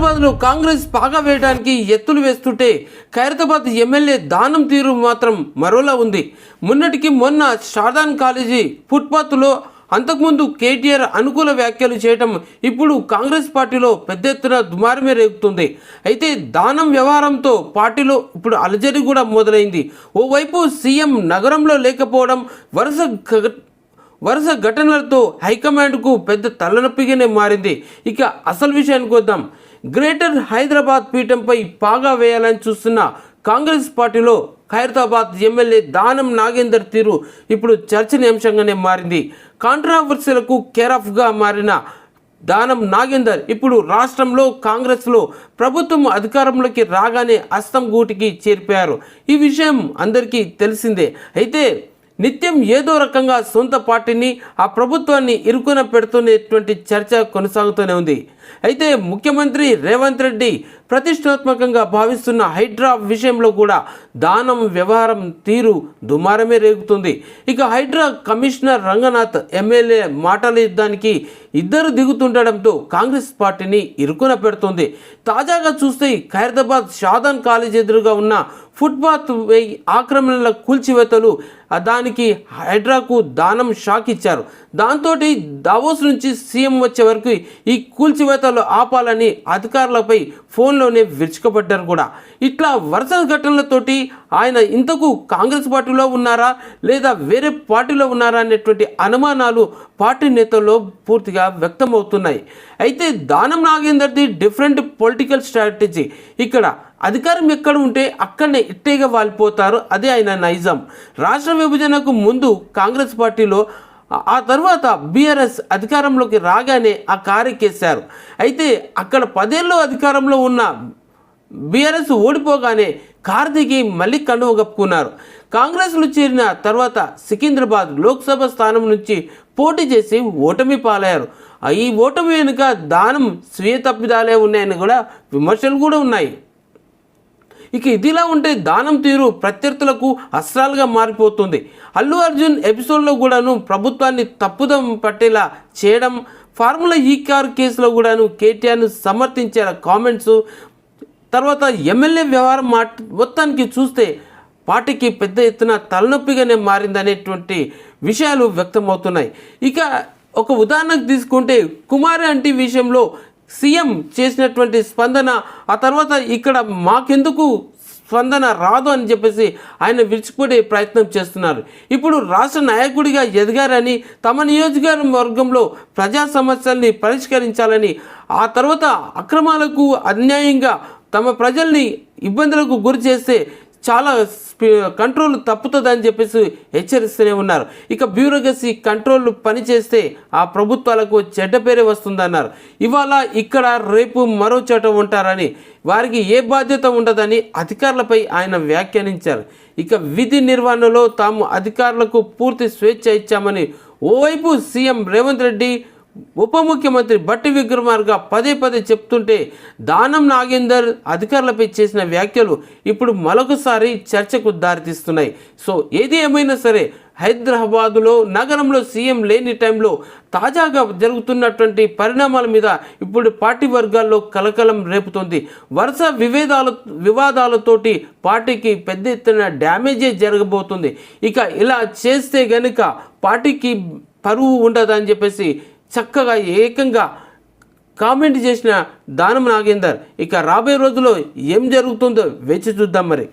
హైదరాబాద్లో కాంగ్రెస్ పాగా వేయడానికి ఎత్తులు వేస్తుంటే ఖైరతాబాద్ ఎమ్మెల్యే దానం తీరు మాత్రం మరోలా ఉంది. మొన్నటికి మొన్న షాదాన్ కాలేజీ ఫుట్పాత్లో అంతకుముందు కేటీఆర్ అనుకూల వ్యాఖ్యలు చేయటం ఇప్పుడు కాంగ్రెస్ పార్టీలో పెద్ద ఎత్తున దుమారమే రేగుతుంది. అయితే దానం వ్యవహారంతో పార్టీలో ఇప్పుడు అలజడి కూడా మొదలైంది. ఓవైపు సీఎం నగరంలో లేకపోవడం వరుస వరుస ఘటనలతో హైకమాండ్కు పెద్ద తలనొప్పిగానే మారింది. ఇక అసలు విషయానికి వద్దాం. గ్రేటర్ హైదరాబాద్ పీఠంపై పాగా వేయాలని చూస్తున్న కాంగ్రెస్ పార్టీలో ఖైరతాబాద్ ఎమ్మెల్యే దానం నాగేందర్ తీరు ఇప్పుడు చర్చనీయాంశంగానే మారింది. కాంట్రావర్సీలకు కేరాఫ్గా మారిన దానం నాగేందర్ ఇప్పుడు రాష్ట్రంలో కాంగ్రెస్లో ప్రభుత్వం అధికారంలోకి రాగానే అస్తం గూటికి చేరిపోయారు. ఈ విషయం అందరికీ తెలిసిందే. అయితే నిత్యం ఏదో రకంగా సొంత పార్టీని ఆ ప్రభుత్వాన్ని ఇరుకున పెడుతున్నటువంటి చర్చ కొనసాగుతూనే ఉంది. అయితే ముఖ్యమంత్రి రేవంత్ రెడ్డి ప్రతిష్టాత్మకంగా భావిస్తున్న హైడ్రా విషయంలో కూడా దానం వ్యవహారం తీరు దుమారమే రేగుతుంది. ఇక హైడ్రా కమిషనర్ రంగనాథ్ ఎమ్మెల్యే మాటల యుద్ధానికి ఇద్దరు దిగుతుండడంతో కాంగ్రెస్ పార్టీని ఇరుకున పెడుతుంది. తాజాగా చూస్తే ఖైరదాబాద్ షాదాన్ కాలేజ్ ఎదురుగా ఉన్న ఫుట్పాత్ ఆక్రమణల కూల్చివేతలు దానికి హైడ్రాకు దానం షాక్ ఇచ్చారు. దాంతో దావోస్ నుంచి సీఎం వచ్చే వరకు ఈ కూల్చివేతలు ఆపాలని అధికారులపై ఫోన్లోనే విరుచుకపడ్డారు కూడా. ఇట్లా వరుస ఘటనలతోటి ఆయన ఇంతకు కాంగ్రెస్ పార్టీలో ఉన్నారా లేదా వేరే పార్టీలో ఉన్నారా అనేటువంటి అనుమానాలు పార్టీ నేతల్లో పూర్తిగా వ్యక్తమవుతున్నాయి. అయితే దానం నాగేందర్ది డిఫరెంట్ పొలిటికల్ స్ట్రాటజీ. ఇక్కడ అధికారం ఎక్కడ ఉంటే అక్కడనే ఇట్టేగా వాలిపోతారు. అదే ఆయన నైజం. రాష్ట్ర విభజనకు ముందు కాంగ్రెస్ పార్టీలో ఆ- తర్వాత బీఆర్ఎస్ అధికారంలోకి రాగానే ఆ కారెక్కేశారు అయితే అక్కడ పదేళ్ళు అధికారంలో ఉన్న బీఆర్ఎస్ ఓడిపోగానే కార్తీకి మళ్ళీ కండువ కప్పుకున్నారు కాంగ్రెస్లో చేరిన తర్వాత సికింద్రాబాద్ లోక్సభ స్థానం నుంచి పోటీ చేసి ఓటమి పాలయ్యారు. ఆ ఈ ఓటమి వెనుక దానం స్వీయ తప్పిదాలే ఉన్నాయని కూడా విమర్శలు కూడా ఉన్నాయి. ఇక ఇదిలా ఉంటే దానం తీరు ప్రత్యర్థులకు అస్త్రాలుగా మారిపోతుంది. అల్లు అర్జున్ ఎపిసోడ్లో కూడాను ప్రభుత్వాన్ని తప్పుదం పట్టేలా చేయడం ఫార్ములా ఈ కార్ కేసులో కూడాను కేటీఆర్ను సమర్థించేలా కామెంట్స్ తర్వాత ఎమ్మెల్యే వ్యవహారం మా మొత్తానికి చూస్తే పార్టీకి పెద్ద ఎత్తున తలనొప్పిగానే మారిందనేటువంటి విషయాలు వ్యక్తమవుతున్నాయి. ఇక ఒక ఉదాహరణకు తీసుకుంటే కుమారి అంటి విషయంలో సీఎం చేసినటువంటి స్పందన ఆ తర్వాత ఇక్కడ మాకెందుకు స్పందన రాదు అని చెప్పేసి ఆయన విడిచిపోయే ప్రయత్నం చేస్తున్నారు. ఇప్పుడు రాష్ట్ర నాయకుడిగా ఎదిగారని తమ నియోజకవర్గంలో ప్రజా సమస్యల్ని పరిష్కరించాలని ఆ తర్వాత అక్రమాలకు అన్యాయంగా తమ ప్రజల్ని ఇబ్బందులకు గురి చేస్తే చాలా స్పీ- కంట్రోల్ తప్పుతుందని చెప్పేసి హెచ్చరిస్తూనే ఉన్నారు. ఇక బ్యూరోక్రసీ కంట్రోల్ పనిచేస్తే ఆ ప్రభుత్వాలకు చెడ్డ పేరే వస్తుందన్నారు. ఇవాళ ఇక్కడ రేపు మరో చోట ఉంటారని వారికి ఏ బాధ్యత ఉండదని అధికారులపై ఆయన వ్యాఖ్యానించారు. ఇక విధి నిర్వహణలో తాము అధికారులకు పూర్తి స్వేచ్ఛ ఇచ్చామని ఓవైపు సీఎం రేవంత్ రెడ్డి ఉప ముఖ్యమంత్రి బట్టి విక్రమార్క పదే పదే చెప్తుంటే దానం నాగేందర్ అధికారులపై చేసిన వ్యాఖ్యలు ఇప్పుడు మరొకసారి చర్చకు దారితీస్తున్నాయి. సో ఏది ఏమైనా సరే హైదరాబాదులో నగరంలో సీఎం లేని టైంలో తాజాగా జరుగుతున్నటువంటి పరిణామాల మీద ఇప్పుడు పార్టీ వర్గాల్లో కలకలం రేపుతోంది. వరుస వివేదాల వివాదాలతోటి పార్టీకి పెద్ద ఎత్తున డ్యామేజే జరగబోతుంది. ఇక ఇలా చేస్తే గనుక పార్టీకి పరువు ఉండదని చెప్పేసి చక్కగా ఏకంగా కామెంట్ చేసిన దానం నాగేందర్ ఇక రాబోయే రోజుల్లో ఏం జరుగుతుందో వేచి చూద్దాం మరి.